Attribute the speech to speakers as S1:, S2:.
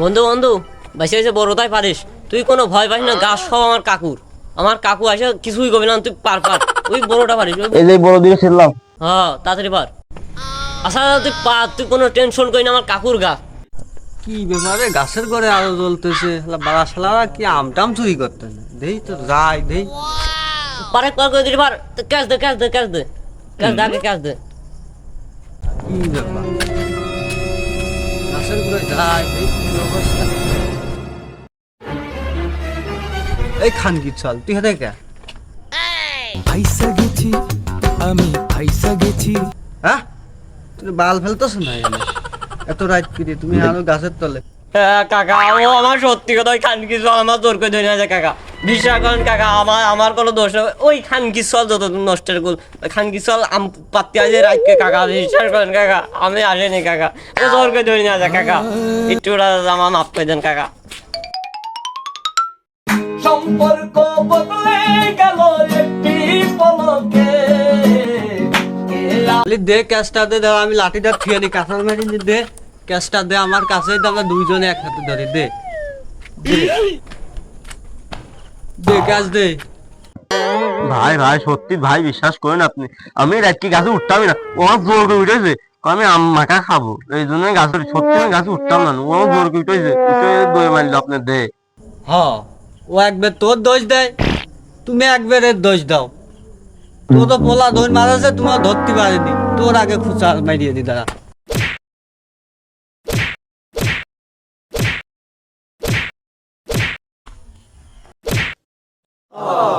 S1: বন্ধু বন্ধু বেশি বেশি বড়টাই পারিস। তুই কোনো ভয় পাস না গাছ সব আমার কাকুর। আমার কাকু আসে কিছুই কবি না তুই পার পার। তুই বড়টা পারিস
S2: এই যে বড় দিকে ছিলাম
S1: হ্যাঁ তাড়াতাড়ি পার। আচ্ছা তুই পার তুই কোনো টেনশন করি না আমার কাকুর গা।
S3: কি ব্যাপারে গাছের ঘরে আলো জ্বলতেছে। বাড়া শালারা কি আমটাম চুরি করতে দেই তো যাই দেই।
S1: পারে পার করে দিলি পার। ক্যাশ দে ক্যাশ দে ক্যাশ দে। ক্যাশ দে আগে ক্যাশ দে।
S3: কি ব্যাপার? এই কি অবস্থা। এই খান কি চল তুই হেঁটে কে?
S4: ফাইসা গেছি আমি ফাইসা গেছি।
S3: হ্যাঁ? তুই বাল ফেলতেছ না এত রাত কিরে তুমি আলো গাছের তলে।
S1: কাকা ও আমার সত্যি কথা ওই খান কিছু আমার জোর করে ধরে কাকা। বিশ্বাস করেন কাকা আমার আমার কোনো দোষ ওই খান কিসল যত নষ্টের গুল ওই খান আম পাত্তি আছে রাখকে কাকা বিশ্বাস করেন কাকা আমি আসেনি কাকা। ও জোর করে ধরে কাকা। একটু আমার মাফ করে দেন কাকা।
S5: সম্পর্ক বদলে গেল একটি পলকে।
S3: দে ক্যাশটা দে আমি লাঠিটা থিয়ে নি কাঁচার মারি দে। ক্যাশটা দে আমার কাছে দে আমরা দুইজনে এক হাতে ধরি দে। দে। ক্যাশ দে।
S2: ভাই ভাই সত্যি ভাই বিশ্বাস করেন আপনি। আমি রাতকে গাছে উঠতামই না ও আমার জোর করে উঠেছে। আমি আম মাখা খাব। এই জন্য গাছে সত্যি আমি গাছে উঠতাম না ও আমার জোর করে উঠেছে। উঠে দই মারলো আপনার দে।
S3: হ ও একবার তোর দোষ দেয় তুমি একবার এর দোষ দাও। তো তো পোলা দই মারাছে তোমার ধরতে পারেনি। তোর আগে খুচা মারিয়ে দি দাঁড়া। Oh.